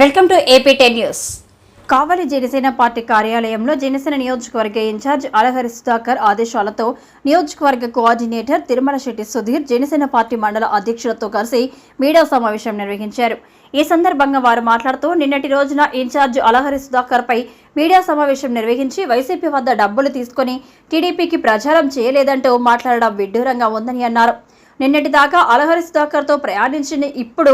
Welcome to AP ten news. Kavali Janasena party కార్యాలయంలో జనసేన నియోజకవర్గ incharge Alahari Sudhakar ఆదేశాలతో నియోజకవర్గ కోఆర్డినేటర్ తిరుమల శెట్టి సుధీర్ జనసేన పార్టీ మండల అధ్యక్షులతో కలిసి మీడియా సమావేశం నిర్వహించారు. ఈ సందర్భంగా వారు మాట్లాడుతూ నిన్నటి రోజున ఇన్ఛార్జ్ అలహరి సుధాకర్ పై మీడియా సమావేశం నిర్వహించి వైసీపీ వద్ద డబ్బులు తీసుకుని టీడీపీకి ప్రచారం చేయలేదంటూ మాట్లాడడం విడ్డూరంగా ఉందని అన్నారు. నిన్నటి దాకా అలహరి సుధాకర్తో ప్రయాణించిన ఇప్పుడు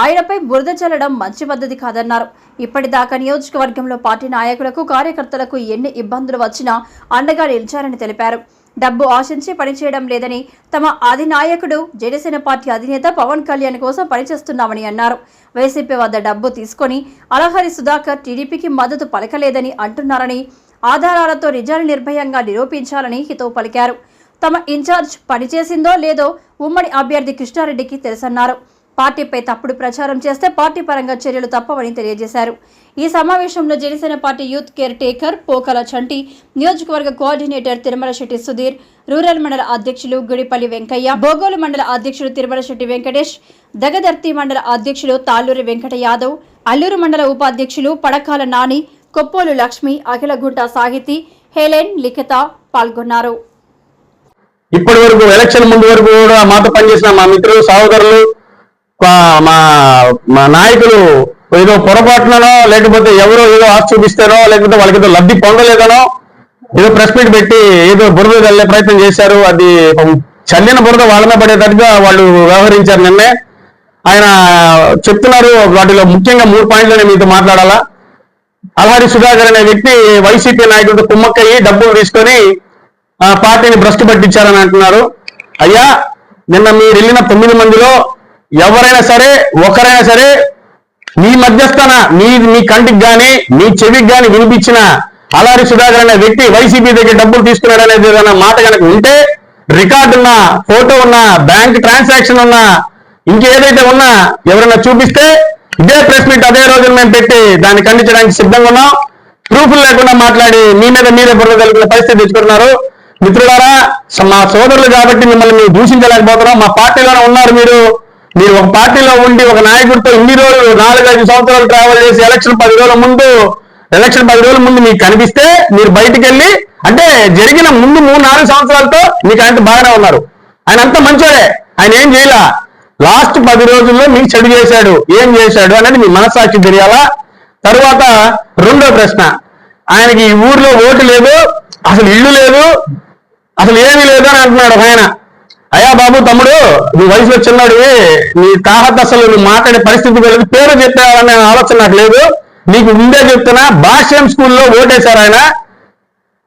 ఆయనపై బురద చల్లడం మంచి పద్ధతి కాదన్నారు. ఇప్పటిదాకా నియోజకవర్గంలో పార్టీ నాయకులకు కార్యకర్తలకు ఎన్ని ఇబ్బందులు వచ్చినా అండగా నిలిచారని తెలిపారు. డబ్బు ఆశించి పనిచేయడం లేదని తమ అధినాయకుడు జనసేన పార్టీ అధినేత పవన్ కళ్యాణ్ కోసం పనిచేస్తున్నామని అన్నారు. వైసీపీ వద్ద డబ్బు తీసుకొని అలహరి సుధాకర్ టీడీపీకి మద్దతు పలకలేదని అంటున్నారని ఆధారాలతో నిజాలు నిర్భయంగా నిరూపించాలని హితవు పలికారు. తమ ఇన్ఛార్జ్ పనిచేసిందో లేదో ఉమ్మడి అభ్యర్థి కృష్ణారెడ్డికి తెలుసన్నారు. పార్టీపై తప్పుడు ప్రచారం చేస్తే పార్టీ పరంగా చర్యలు తప్పవని తెలియజేశారు. ఈ సమావేశంలో Janasena party youth care taker Pokala Chanti నియోజకవర్గ కోఆర్డినేటర్ తిరుమల శెట్టి సుధీర్ రూరల్ మండల అధ్యక్షులు గుడిపల్లి వెంకయ్య బోగోలు మండల అధ్యక్షుడు తిరుమల శెట్టి వెంకటేష్ దగదర్తి మండల అధ్యక్షులు తాళ్ళూరి వెంకట యాదవ్ అల్లూరు మండల ఉపాధ్యక్షులు పడకాల నాని కొప్పోలు లక్ష్మి అఖిలగుంట సాహితీ హేలెన్ లిఖిత పాల్గొన్నారు. ఇప్పటి వరకు ఎలక్షన్ ముందు వరకు కూడా మాతో పనిచేసిన మా మిత్రులు సహోదరులు మా- మా నాయకులు ఏదో పొరపాటునో లేకపోతే ఎవరో ఏదో ఆశ చూపిస్తారో లేకపోతే వాళ్ళకి ఏదో లబ్ధి పొందలేదనో ఏదో ప్రెస్ మీట్ పెట్టి ఏదో బురద వెళ్ళే ప్రయత్నం చేశారు. అది చల్లిన బురద వాళ్ళ పడేటట్టుగా వాళ్ళు వ్యవహరించారు నిన్నే. ఆయన చెప్తున్నారు వాటిలో ముఖ్యంగా మూడు పాయింట్లు నేను మీతో మాట్లాడాలా. అల్హారి సుధాకర్ అనే వ్యక్తి వైసీపీ నాయకుడితో కుమ్మక్కయ్యి డబ్బులు తీసుకొని ఆ పార్టీని భ్రష్టు పట్టించారని అంటున్నారు. అయ్యా నిన్న మీరు వెళ్ళిన తొమ్మిది మందిలో ఎవరైనా సరే ఒకరైనా సరే మీ మధ్యస్థన మీ మీ కంటికి కానీ మీ చెవికి కానీ వినిపించిన అలారి సుధాకర్ అనే వ్యక్తి వైసీపీ దగ్గర డబ్బులు తీసుకున్నాడు అనేది ఏదైనా మాట కనుక ఉంటే రికార్డు ఉన్న ఫోటో ఉన్న బ్యాంక్ ట్రాన్సాక్షన్ ఉన్న ఇంకేదైతే ఉన్నా ఎవరైనా చూపిస్తే ఇదే ప్రెస్ మీట్ అదే రోజున మేము పెట్టి దాన్ని ఖండించడానికి సిద్ధంగా ఉన్నాం. ప్రూఫ్లు లేకుండా మాట్లాడి మీ మీద మీరే బుర్ర కలిగిన పరిస్థితి తెచ్చుకుంటున్నారు. మిత్రులారా మా సోదరులు కాబట్టి మిమ్మల్ని మేము దూషించలేకపోతున్నాం. మా పార్టీలోనే ఉన్నారు మీరు. మీరు ఒక పార్టీలో ఉండి ఒక నాయకుడితో ఇన్ని రోజులు నాలుగైదు సంవత్సరాలు ట్రావెల్ చేసి ఎలక్షన్ పది రోజుల ముందు ఎలక్షన్ పది రోజుల ముందు మీకు కనిపిస్తే మీరు బయటికి వెళ్ళి అంటే జరిగిన ముందు మూడు నాలుగు సంవత్సరాలతో మీకు ఆయన బాగానే ఉన్నారు. ఆయన అంత మంచోడే. ఆయన ఏం చేయలా? లాస్ట్ పది రోజుల్లో మీకు చెడు చేశాడు. ఏం చేశాడు అనేది మీ మనస్సాక్షి తెలియాలా? తరువాత రెండో ప్రశ్న. ఆయనకి ఈ ఊర్లో ఓటు లేదు అసలు ఇల్లు లేదు అసలు ఏమీ లేదు అని అంటున్నాడు ఒక ఆయన. అయ్యా బాబు తమ్ముడు నీ వయసులో చిన్నాడు నీ తాహత అసలు నువ్వు మాట్లాడే పరిస్థితి లేదు పేరు చెప్పావనే ఆలోచన నాకు లేదు. నీకు ముందే చెప్తున్నా భాష్యం స్కూల్లో ఓటేశారు ఆయన.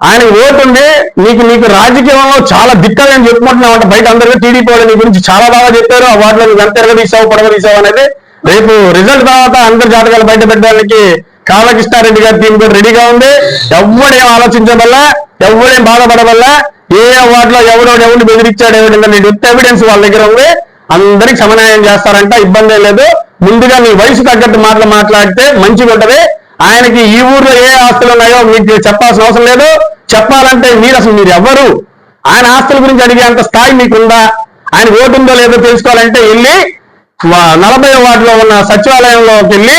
ఆయన ఓటు ఉంది నీకు నీకు రాజకీయంలో చాలా దిక్కలని చెప్పుకుంటున్నావు అంటే బయట అందరికీ టీడీపీ వాళ్ళు నీ గురించి చాలా బాగా చెప్పారు. ఆ వాటిలో నువ్వు ఎంత ఎరగదీసావు పడగదీసావు అనేది రేపు రిజల్ట్ తర్వాత అందరి జాతకాలు బయట పెట్టడానికి కాళకృష్ణారెడ్డి గారి టీం కూడా రెడీగా ఉంది. ఎవడేం ఆలోచించబల్లా ఎవడేం బాధపడవల్లా ఏ వాటిలో ఎవడో ఎవరిని బెదిరించాడు ఎవరి విత్ ఎవిడెన్స్ వాళ్ళ దగ్గర ఉంది అందరికి సమన్వయం చేస్తారంట ఇబ్బంది లేదు. ముందుగా మీ వయసు తగ్గట్టు మాటలు మాట్లాడితే మంచిగా ఉంటది. ఆయనకి ఈ ఊర్లో ఏ ఆస్తులు ఉన్నాయో మీకు చెప్పాల్సిన అవసరం లేదు. చెప్పాలంటే మీరు అసలు మీరు ఎవరు? ఆయన ఆస్తుల గురించి అడిగేంత స్థాయి మీకుందా? ఆయన ఓటు ఉందో లేదో తెలుసుకోవాలంటే వెళ్ళి నలభై వార్డులో ఉన్న సచివాలయంలోకి వెళ్ళి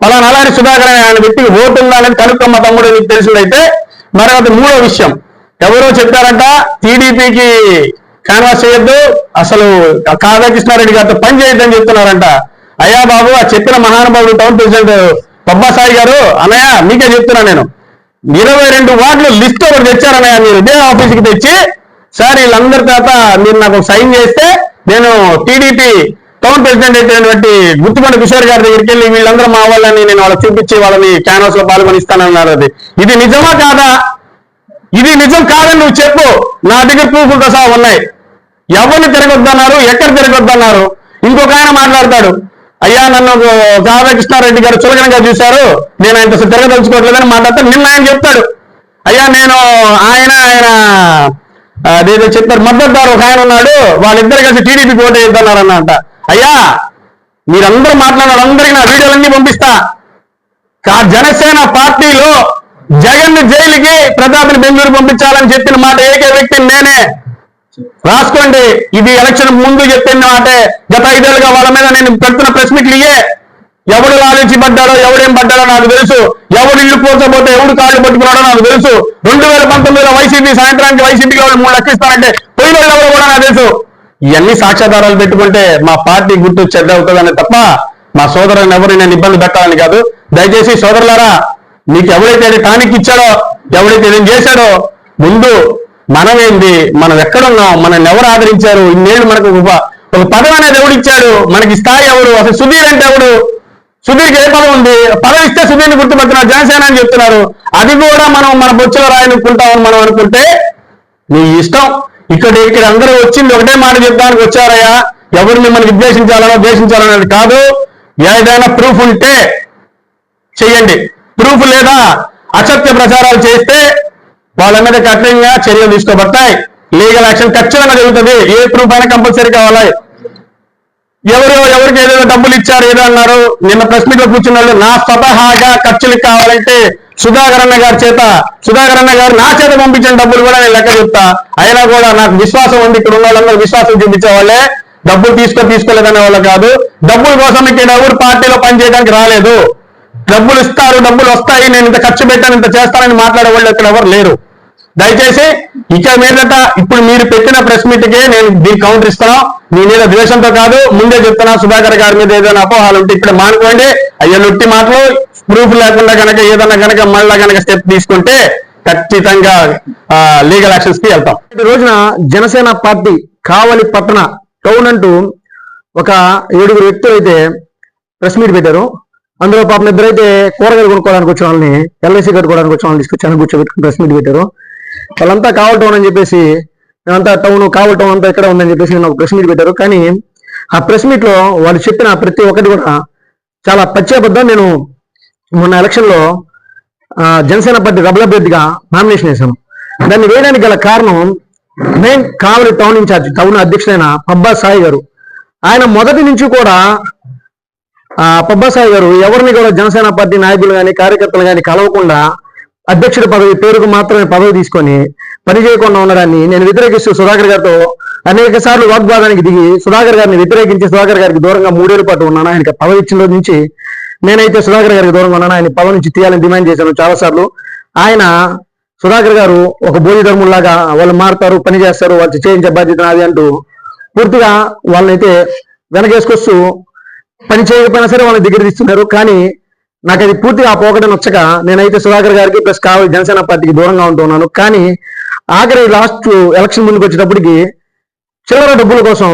పలానా అలాంటి సుధాకర్ ఆయన వ్యక్తికి ఓటు ఉందా అనేది కనుక్కమ్మ తమ్ముడు మీకు తెలిసిందైతే. మరొకటి మూడో విషయం. ఎవరో చెప్పారంట టీడీపీకి కాన్వాస్ చేయొద్దు అసలు కావ్యకృష్ణారెడ్డి గారితో పని చేయొద్దని చెప్తున్నారంట. అయ్యా బాబు ఆ చెప్పిన మహానుభావుడు టౌన్ ప్రెసిడెంట్ పబ్బాసాయి గారు అన్నయ్య మీకే చెప్తున్నా నేను. ఇరవై రెండు వార్డులు లిస్ట్ ఒకటి తెచ్చారన్నయ్య మీరు. ఇదే ఆఫీస్కి తెచ్చి సార్ వీళ్ళందరి తర్వాత మీరు నాకు సైన్ చేస్తే నేను టీడీపీ టౌన్ ప్రెసిడెంట్ అయినటువంటి గుత్తుకొండ కిషోర్ గారి దగ్గరికి వెళ్ళి వీళ్ళందరూ మా వాళ్ళని నేను వాళ్ళకి చూపించి వాళ్ళని క్యాన్వాస్లో పాల్గొనిస్తానన్నారు అది. ఇది నిజమా కాదా? ఇది నిజం కాదని నువ్వు చెప్పు. నా దగ్గర ప్రూఫ్లతో సహా ఉన్నాయి. ఎవరిని తిరగొద్దన్నారు? ఎక్కడ తిరగొద్దన్నారు? ఇంకొక ఆయన మాట్లాడతాడు. అయ్యా నన్ను రాధాకృష్ణారెడ్డి గారు చులకనగా చూశారు. నేను ఆయన తిరగదలుచుకోవట్లేదని మాట్లాడతాను నిన్న ఆయన చెప్తాడు. అయ్యా నేను ఆయన ఆయన అదేదో చెప్పారు. మద్దతుదారు ఒక ఆయన ఉన్నాడు. వాళ్ళిద్దరు కలిసి టీడీపీ ఓటు వేద్దన్నారు అన్నంట అయ్యా మీరందరూ మాట్లాడారు అందరికీ నా వీడియోలన్నీ పంపిస్తా. కా- జనసేన పార్టీలో జగన్ జైలుకి ప్రతాప్ని బెంగళూరు పంపించాలని చెప్పిన మాట ఏకే వ్యక్తిని నేనే. రాసుకోండి. ఇది ఎలక్షన్ ముందు చెప్పిన మాటే. గత ఐదేళ్ళుగా వాళ్ళ మీద నేను పెడుతున్న ప్రశ్నకి ఇయే. ఎవడు లాలించి పడ్డాడో ఎవడేం పడ్డాడో నాకు తెలుసు. ఎవడు ఇల్లు పోతే ఎవడు కాళ్ళు పట్టుకున్నాడో నాకు తెలుసు. రెండు వేల పంతొమ్మిదిలో వైసీపీ సాయంత్రానికి వైసీపీకి వాళ్ళు మూడు లక్షిస్తారంటే పోయిన వాళ్ళు కూడా నాకు తెలుసు. ఇవన్నీ సాక్ష్యాధారాలు పెట్టుకుంటే మా పార్టీ గుర్తు చెడ్డ అవుతుందని తప్ప మా సోదరుని ఎవరు నేను ఇబ్బంది పెట్టాలని కాదు. దయచేసి సోదరులారా మీకు ఎవరైతే టానిక్ ఇచ్చాడో ఎవరైతే ఏం చేశాడో ముందు మనం ఏంది మనం ఎక్కడున్నాం? మనల్ని ఎవరు ఆదరించారు? ఇన్నేళ్ళు మనకు ఒక ఒక పదవి అనేది ఎవడు ఇచ్చాడు మనకి స్థాయి ఎవడు? అసలు సుధీర్ అంటే ఎవడు? సుధీర్కి ఏ పదం ఉంది? పదవి ఇస్తే సుధీర్ని గుర్తుపడుతున్నారు. జనసేన అని చెప్తున్నారు. అది కూడా మనం మన బొచ్చులో రాయనుకుంటామని మనం అనుకుంటే నీ ఇష్టం. ఇక్కడ ఇక్కడ అందరూ వచ్చింది ఒకటే మాట చెప్పడానికి వచ్చారయ్యా. ఎవరు మిమ్మల్ని విద్వేషించాలనో ద్వేషించాలనేది కాదు. ఏదైనా ప్రూఫ్ ఉంటే చెయ్యండి. ప్రూఫ్ లేదా అసత్య ప్రచారాలు చేస్తే వాళ్ళ మీద కఠినంగా చర్యలు తీసుకోబడతాయి. లీగల్ యాక్షన్ ఖచ్చితంగా జరుగుతుంది. ఏ ప్రూఫ్ అయినా కంపల్సరీ కావాలి. ఎవరు ఎవరికి ఏదైనా డబ్బులు ఇచ్చారు ఏదో అన్నారు. నిన్న ప్రెస్ మీట్లో కూర్చున్న నా స్వతహాగా ఖర్చులకు కావాలంటే సుధాకర్ అన్న గారి చేత సుధాకర్ అన్న గారు నా చేత పంపించిన డబ్బులు కూడా నేను లెక్క చెప్తా. అయినా కూడా నాకు విశ్వాసం ఉంది ఇక్కడ ఉన్న వాళ్ళందరూ విశ్వాసం చూపించే వాళ్ళే. డబ్బులు తీసుకో తీసుకోలేదనే వాళ్ళు కాదు. డబ్బుల కోసం ఇక్కడ ఎవరు పార్టీలో పనిచేయడానికి రాలేదు. డబ్బులు ఇస్తారు డబ్బులు వస్తాయి నేను ఇంత ఖర్చు పెట్టాను ఇంత చేస్తానని మాట్లాడే వాళ్ళు ఇక్కడ ఎవరు లేరు. దయచేసి ఇక మీదట ఇప్పుడు మీరు పెట్టిన ప్రెస్ మీట్కే నేను దీనికి కౌంటర్ ఇస్తాను మీ మీద ద్వేషంతో కాదు ముందే చెప్తున్నా సుధాకర్ గారి మీద ఏదైనా అపోహాలు ఉంటే ఇక్కడ మానుకోండి. అయ్యా నొట్టి మాటలు ప్రూఫ్ లేకుండా కనుక ఏదన్నా కనుక మళ్ళా కనుక స్టెప్ తీసుకుంటే ఖచ్చితంగా లీగల్ యాక్షన్స్కి వెళ్తాం. ఈ రోజున జనసేన పార్టీ కావలి పట్టణ టౌన్ అంటూ ఒక ఏడుగురు వ్యక్తులు అయితే ప్రెస్ మీట్ పెట్టారు. అందులో పాపం ఇద్దరైతే కూరగాయలు కొనుక్కోవడానికి వచ్చిన వాళ్ళని ఎల్ఐసి కట్టుకోవడానికి వచ్చిన వాళ్ళని తీసుకొచ్చాను కూర్చోబెట్టుకుని ప్రెస్ మీట్ పెట్టారు. వాళ్ళంతా కావల్ టౌన్ అని చెప్పేసి మేమంతా టౌన్ కావల్ టౌన్ అంతా ఇక్కడ ఉందని చెప్పేసి నేను ఒక ప్రెస్ మీట్ పెట్టారు. కానీ ఆ ప్రెస్ మీట్లో వాళ్ళు చెప్పిన ప్రతి ఒక్కటి కూడా చాలా పచ్చేబద్ధం. నేను మొన్న ఎలక్షన్లో జనసేన పార్టీ డబుల్ అభ్యర్థిగా నామినేషన్ వేశాను. దాన్ని వేయడానికి గల కారణం main Kavali town incharge town అధ్యక్షుడైన Pabba Sai గారు. ఆయన మొదటి నుంచి కూడా పబ్బాసాయి సాయి గారు ఎవరిని కూడా జనసేన పార్టీ నాయకులు కానీ కార్యకర్తలు కానీ కలవకుండా అధ్యక్షుడి పదవి పేరుకు మాత్రమే పదవి తీసుకొని పని చేయకుండా ఉండడాన్ని నేను వ్యతిరేకిస్తూ సుధాకర్ గారితో అనేక సార్లు వాగ్వాదానికి దిగి సుధాకర్ గారిని వ్యతిరేకించి సుధాకర్ గారికి దూరంగా మూడేళ్ళ పాటు ఉన్నాను. ఆయనకి పదవి ఇచ్చిన రోజు నుంచి నేనైతే సుధాకర్ గారికి దూరంగా ఉన్నాను. ఆయన పదవి నుంచి తీయాలని డిమాండ్ చేశాను చాలా సార్లు. ఆయన సుధాకర్ గారు ఒక బోధిధర్ములాగా వాళ్ళు మారుతారు పని చేస్తారు వాళ్ళు చేయించే బాధ్యత నాది అంటూ పూర్తిగా వాళ్ళనైతే వెనకేసుకొస్తూ పని చేయకపోయినా సరే వాళ్ళని దగ్గర తీస్తున్నారు. కానీ నాకు అది పూర్తిగా ఆ పోకట నచ్చక నేనైతే సుధాకర్ గారికి ప్లస్ కావాలి జనసేన పార్టీకి దూరంగా ఉంటున్నాను కానీ ఆఖరి లాస్ట్ ఎలక్షన్ ముందుకు వచ్చేటప్పటికి చిల్లర డబ్బుల కోసం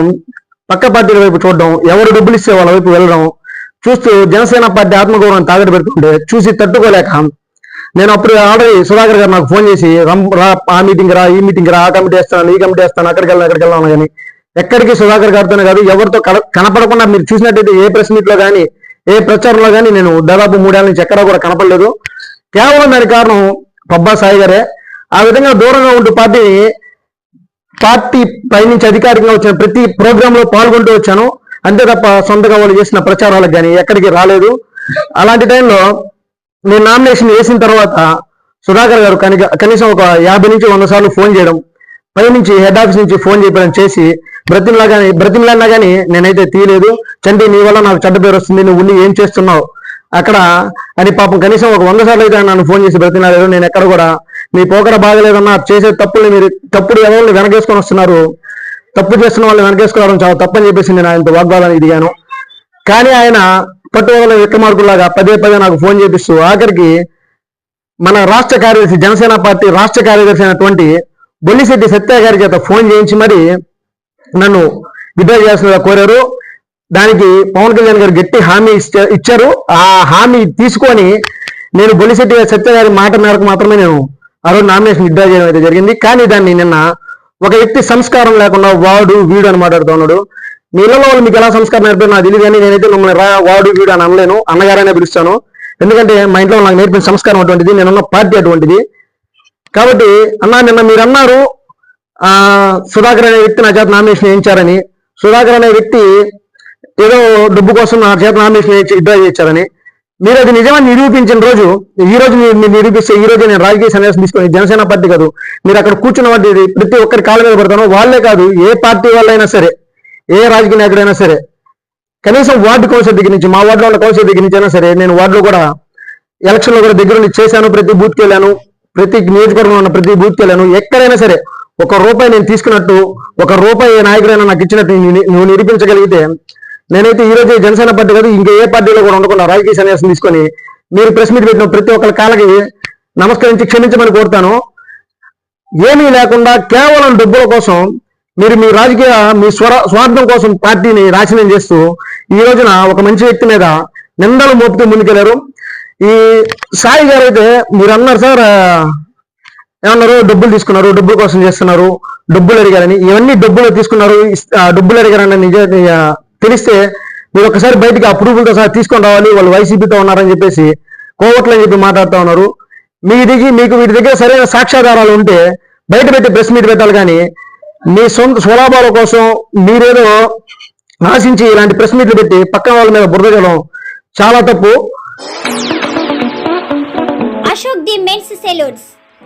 పక్క పార్టీల వైపు చూడడం ఎవరు డబ్బులు ఇస్తే వాళ్ళ వైపు వెళ్ళడం చూస్తూ జనసేన పార్టీ ఆత్మగౌరవం తాగడ పెడుతుంటే చూసి తట్టుకోలేక నేను అప్పుడు ఆల్రెడీ సుధాకర్ గారు నాకు ఫోన్ చేసి రా ఆ మీటింగ్ రా ఈ మీటింగ్ రా ఆ కమిటీ వేస్తాను ఈ కమిటీ వేస్తాను అక్కడికి వెళ్ళాను అక్కడికి వెళ్ళాను కానీ ఎక్కడికి సుధాకర్ గారితోనే కాదు ఎవరితో కల- కనపడకుండా మీరు చూసినట్టయితే ఏ ప్రెస్ మీట్లో కానీ ఏ ప్రచారంలో కానీ నేను దాదాపు మూడేళ్ళ నుంచి ఎక్కడా కూడా కనపడలేదు. కేవలం దాని కారణం పబ్బా సాయి గారే. ఆ విధంగా దూరంగా ఉంటూ పార్టీని పార్టీ పైనుంచి అధికారికంగా వచ్చిన ప్రతి ప్రోగ్రామ్లో పాల్గొంటూ వచ్చాను. అంతే తప్ప సొంతగా వాళ్ళు చేసిన ప్రచారాలకు కానీ ఎక్కడికి రాలేదు. అలాంటి టైంలో నేను నామినేషన్ వేసిన తర్వాత సుధాకర్ గారు కనీసం ఒక యాభై నుంచి వంద సార్లు ఫోన్ చేయడం పై నుంచి హెడ్ ఆఫీస్ నుంచి ఫోన్ చేయడం చేసి బ్రతిమలా కానీ బ్రతిమలన్నా కానీ నేనైతే తీయలేదు. చండి నీ వల్ల నాకు చెడ్డ పేరు వస్తుంది. నువ్వు ఉండి ఏం చేస్తున్నావు? అక్కడ అని పాపం కనీసం ఒక వంద సార్లు అయితే నన్ను ఫోన్ చేసి బ్రతిమలాలేదు నేను ఎక్కడ కూడా మీ పోకడ బాగలేదన్నా చేసే తప్పుల్ని మీరు తప్పుడు ఎవరిని వెనకేసుకొని వస్తున్నారు? తప్పు చేస్తున్న వాళ్ళని వెనకేసుకోవడం చాలా తప్పని చెప్పేసి నేను ఆయనతో వాగ్వాదానికి దిగాను. కానీ ఆయన పట్టువల విక్రమార్కులాగా పదే పదే నాకు ఫోన్ చేపిస్తూ ఆఖరికి మన రాష్ట్ర కార్యదర్శి జనసేన పార్టీ రాష్ట్ర కార్యదర్శి అయినటువంటి బొల్లిశెట్టి సత్య గారి చేత ఫోన్ చేయించి మరి నన్ను విడ్డా చేయాల్సిందిగా కోరారు. దానికి పవన్ కళ్యాణ్ గారు గట్టి హామీ ఇచ్చారు. ఆ హామీ తీసుకొని నేను బొలిశెట్టి సత్య గారి మాట మేరకు మాత్రమే నేను ఆ రోజు నామినేషన్ విడ్డా చేయడం అయితే జరిగింది. కానీ దాన్ని నిన్న ఒక వ్యక్తి సంస్కారం లేకుండా వాడు వీడు అని మాట్లాడుతూ ఉన్నాడు. మీ వాళ్ళు మీకు ఎలా సంస్కారం నేర్పారు నాకు తెలియదు కానీ నేనైతే మిమ్మల్ని రా వాడు వీడు అని అనలేను. అన్నగారనే పిలుస్తాను. ఎందుకంటే మా ఇంట్లో నాకు నేర్పిన సంస్కారం అటువంటిది నేనున్న పార్టీ అటువంటిది. కాబట్టి అన్నా నిన్న మీరు అన్నారు ఆ సుధాకర్ అనే వ్యక్తి నా చేత నామినేషన్ వేయించారని సుధాకర్ అనే వ్యక్తి ఏదో డబ్బు కోసం నా చేత నామినేషన్ డ్రా చేయించారని. మీరు అది నిజమని నిరూపించిన రోజు ఈ రోజు మీరు నిరూపిస్తే ఈ రోజు నేను రాజకీయ సన్యాసం తీసుకొని జనసేన పార్టీ కాదు మీరు అక్కడ కూర్చున్న వాటి ప్రతి ఒక్కరి కాళ్ళ మీద పడతాను వాళ్ళే కాదు ఏ పార్టీ వాళ్ళైనా సరే ఏ రాజకీయ నాయకుడైనా సరే కనీసం వార్డు కౌన్సిల్ దగ్గర నుంచి మా వార్డులో ఉన్న కౌన్సిల్ దగ్గర నుంచి అయినా సరే నేను వార్డులో కూడా ఎలక్షన్లో కూడా దగ్గర నుంచి చేశాను ప్రతి బూత్కి వెళ్ళాను ప్రతి నియోజకవర్గంలో ఉన్న ప్రతి బూత్కి వెళ్ళాను ఎక్కడైనా సరే ఒక రూపాయి నేను తీసుకున్నట్టు ఒక రూపాయి నాయకుడైన నాయకుడైనా నాకు ఇచ్చినట్టు నువ్వు నిరూపించగలిగితే నేనైతే ఈ రోజు జనసేన పార్టీ కాదు ఇంకా ఏ పార్టీలో కూడా ఉండకుండా రాజకీయ సన్యాసం తీసుకొని మీరు ప్రెస్ మీట్ పెట్టిన ప్రతి ఒక్కరి కాళ్ళకి నమస్కరించి క్షమించమని కోరుతాను. ఏమీ లేకుండా కేవలం డబ్బుల కోసం మీరు మీ రాజకీయ మీ స్వర స్వార్థం కోసం పార్టీని నాశనం చేస్తూ ఈ రోజున ఒక మంచి వ్యక్తి మీద నిందలు మోపుతూ ముందుకెళ్ళారు. ఈ సాయి గారు అయితే మీరు అన్నారు సార్ ఏమన్నారు? డబ్బులు తీసుకున్నారు డబ్బుల కోసం చేస్తున్నారు డబ్బులు అడిగారని. ఇవన్నీ డబ్బులు తీసుకున్నారు డబ్బులు అడిగారని నిజ తెలిస్తే మీరు ఒకసారి బయటికి అప్రూవల్తో సహా తీసుకొని రావాలి వాళ్ళు వైసీపీతో ఉన్నారని చెప్పేసి కోవట్లు అని చెప్పి మాట్లాడుతూ ఉన్నారు. మీ దిగి మీకు వీటి దగ్గర సరైన సాక్ష్యాధారాలు ఉంటే బయట పెట్టి ప్రెస్ మీట్ పెట్టాలి కానీ మీ సొంత స్వలాభాల కోసం మీరేదో ఆశించి ఇలాంటి ప్రెస్ మీట్లు పెట్టి పక్కన వాళ్ళ మీద బురద చాలా తప్పు. Ashok the men's salons.